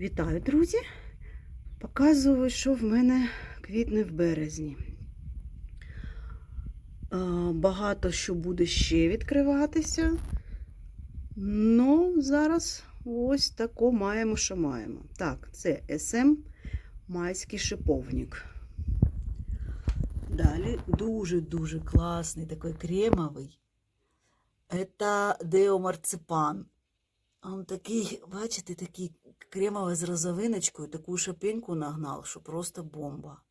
Вітаю, друзі! Показую, що в мене квітне в березні. Багато що буде ще відкриватися. Ну, зараз ось тако маємо, що маємо. Так, це SM майський шиповник. Далі дуже-дуже класний, такий кремовий. Это деомарципан. Он такий, бачите, такий кремовий з розовиночкою, таку шапеньку нагнав, що просто бомба.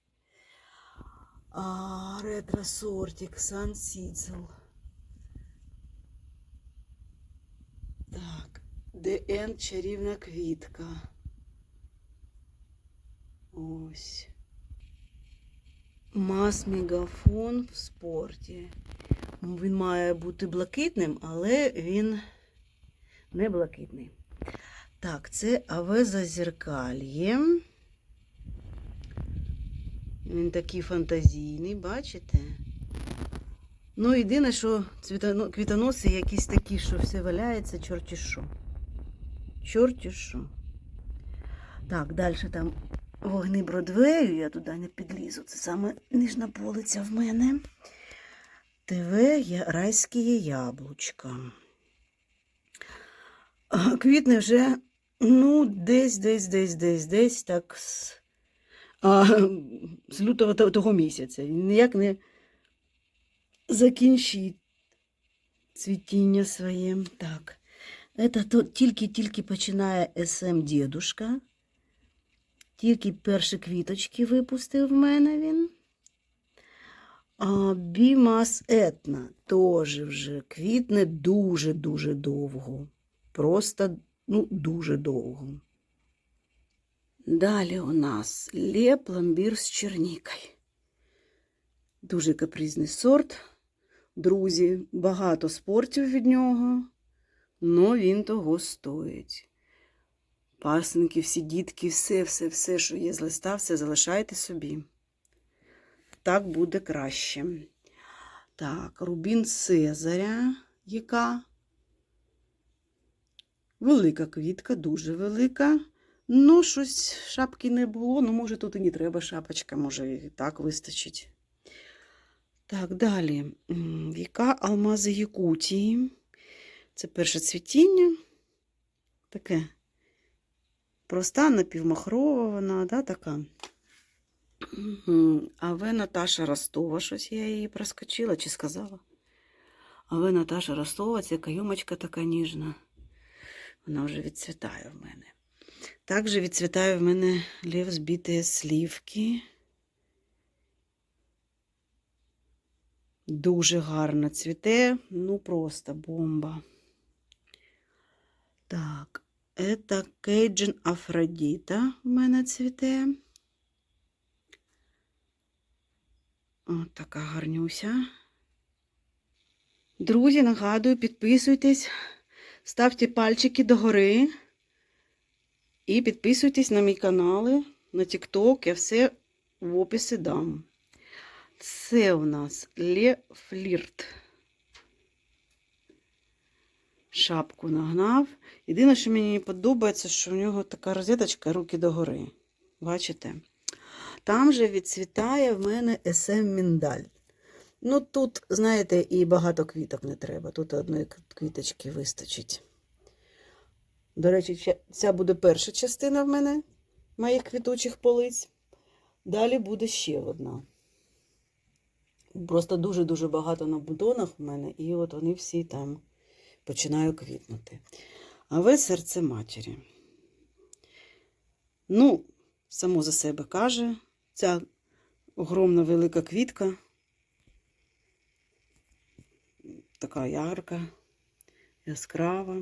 А, ретро-сортик, Сан Сіцел. Так, ДН чарівна квітка. Ось. Мас мегафон в спорті. Він має бути блакитним, але він не блакитний. Так, це Авеза зеркальє. Він такий фантазійний, бачите? Ну, єдине, що квітоноси якісь такі, що все валяється, чорті що. Чорті що. Так, далі там вогни Бродвею, я туди не підлізу. Це саме нижна полиця в мене. ТВ райські яблучка. Квітне вже, ну, десь, десь, десь, десь, десь так з, а, з лютого то- того місяця. Ніяк не закінчить цвітіння своє. Так. Це тільки-тільки починає СМ дідушка. Тільки перші квіточки випустив в мене він. А Бімас Етна теж вже квітне дуже-дуже довго. Просто ну, дуже довго. Далі у нас Лє пломбір з чернікою. Дуже капризний сорт. Друзі, багато спортів від нього, але він того стоїть. Пасенки, всі дітки, все, все, все, що є з листа, все залишайте собі. Так буде краще. Так, рубін Цезаря, яка велика квітка, дуже велика. Ну, щось шапки не було. Ну, може, тут і не треба шапочка, може, і так вистачить. Так, далі. М, Яка алмази Якутії? Це перше цвітіння. Таке проста, напівмахрова вона, да, така. А ви Наташа Ростова, щось я її проскочила чи сказала? А ви Наташа Ростова, ця кайомочка така ніжна. Вона вже відцвітає в мене. Також відцвітає в мене лев збитої слівки. Дуже гарно цвіте, ну просто бомба. Так, це Кейджин Афродіта в мене цвіте. От така гарнюся. Друзі, нагадую, підписуйтесь, ставте пальчики догори і підписуйтесь на мій канал, на TikTok, я все в описі дам. Це у нас Ле Флірт. Шапку нагнав. Єдине, що мені не подобається, що в нього така розеточка руки догори. Бачите? Там же відцвітає в мене SM Міндаль. Ну, тут, знаєте, і багато квіток не треба. Тут одної квіточки вистачить. До речі, ця- буде перша частина в мене моїх квітучих полиць. Далі буде ще одна. Просто дуже-дуже багато на бутонах в мене, і от вони всі там починають квітнути. А ви серце матері. Ну, само за себе каже, ця огромна велика квітка. Така ярка, яскрава.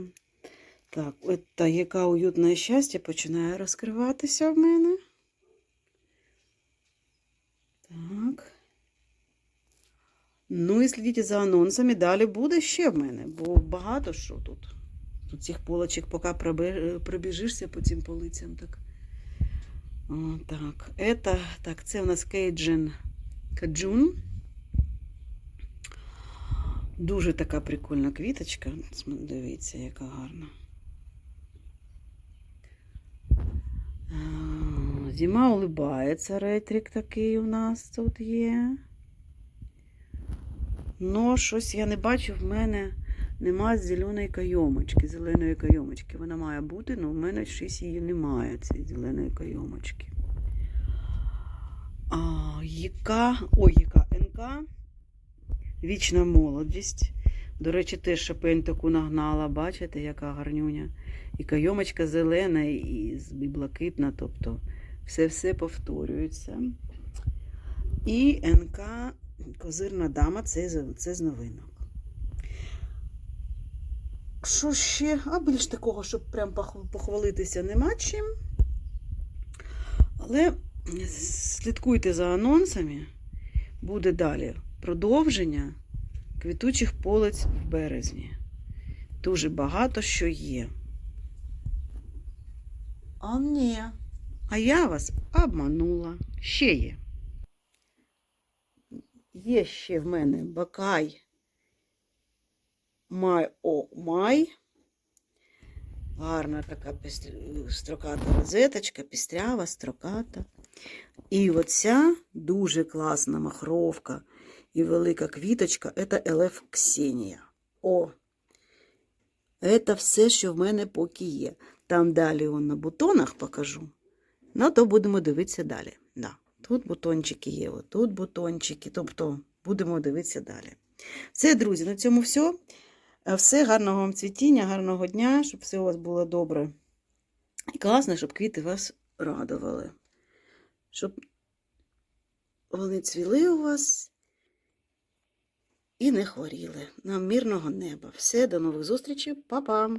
Так, та яка уютне щастя починає розкриватися в мене. Так. Ну і слідіть за анонсами. Далі буде ще в мене, бо багато що тут. Тут цих полочок, поки пробіжишся по цим полицям. Так. О, так. Это, так, це у нас Кейджин Каджун. Дуже така прикольна квіточка. Дивіться, яка гарна. зима улибається, ретрик такий у нас тут є. Ну, щось я не бачу, в мене нема зеленої кайомочки, зеленої кайомочки. Вона має бути, але в мене щось її немає, цієї зеленої кайомочки. А, яка, ой, яка НК, вічна молодість. До речі, теж шапень таку нагнала, бачите, яка гарнюня. І кайомочка зелена, і блакитна, тобто все-все повторюється. І НК Козирна дама це, це з новинок. Що ще? А більш такого, щоб прям похвалитися нема чим. Але слідкуйте за анонсами. Буде далі продовження квітучих полиць в березні. Дуже багато що є. А ні. А я вас обманула. Ще є. Є ще в мене бакай Май о май. Гарна така строката розеточка, пістрява, строката. І оця дуже класна махровка і велика квіточка це ЛФ Ксенія. О! Це все, що в мене поки є. Там далі он на бутонах покажу. Ну, то будемо дивитися далі. Да. Тут бутончики є, тут бутончики. Тобто будемо дивитися далі. Все, друзі, на цьому все. Все, гарного вам цвітіння, гарного дня, щоб все у вас було добре. І класно, щоб квіти вас радували. Щоб вони цвіли у вас і не хворіли. Нам мирного неба. Все, до нових зустрічей, Па-па!